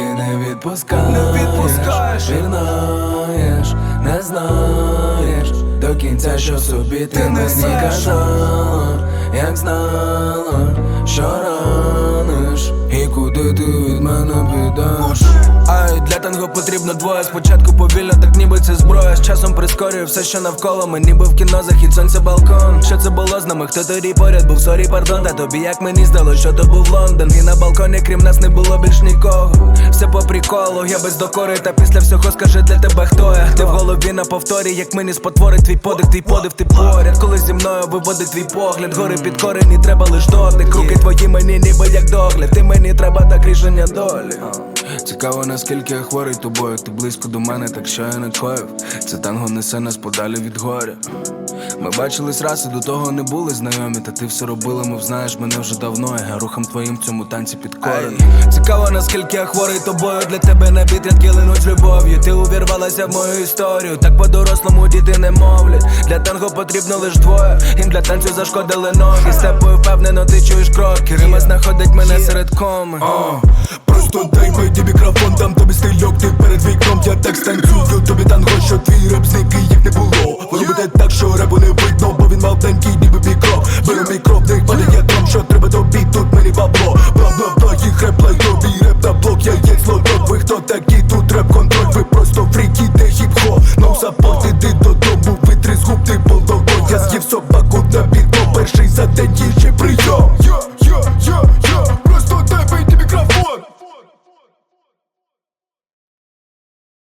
не відпускаєш, Не відпускаєш. Пірнаєш, не знаєш. До кінця, що собі ти, не мені казала Як знала, що раниш. І куди ти від мене підеш Танго потрібно двоє. Спочатку повільно, так ніби це зброя. З часом прискорює все, що навколо. Ми ніби в кіно захід сонця балкон. Що це було з нами? Хто тоді поряд був? Сорі, пардон, та тобі як мені здалося, що то був Лондон. І на балконі, крім нас, не було більш нікого Все по приколу, я без докори, та після всього скажи для тебе хто я. Ти в голові на повторі, як мені спотворить твій подих, твій подив, ти поряд. Коли зі мною виводить твій погляд, гори підкорені, треба лиш дотик. Руки твої мені ніби як догляд, ти мені треба так рішення долі. Цікаво, наскільки я хворий тобою, ти близько до мене, так що я не коїв Це танго несе нас подалі від горя. Ми бачились раз і до того не були знайомі, та ти все робила, мов знаєш мене вже давно. Я рухом твоїм в цьому танці підкорений Цікаво, наскільки я хворий тобою для тебе на підрядки линуть любов'ю. Ти увірвалася в мою історію, так по-дорослому діти не мовлять. Для танго потрібно лиш двоє, їм для танцю зашкодили ноги. З тобою впевнено, ти чуєш кроки. Рима знаходить мене серед коми. Просто дай мені мікрофон, дам тобі стильок, ти перед вікном, я так станцюю тобі танго, що твій реп зник і їх не було буде так, що репу не видно, бо він маленький, ніби мікро Беру мікро, в них падає там, що треба тобі, тут мені бабло такий тут реп контроль, ви просто фріки, де хіп-хоп Нам саппорт, іди додому, витри з губ, ти полдовой Я з'їв собаку на бідо, перший за день їжі прийом.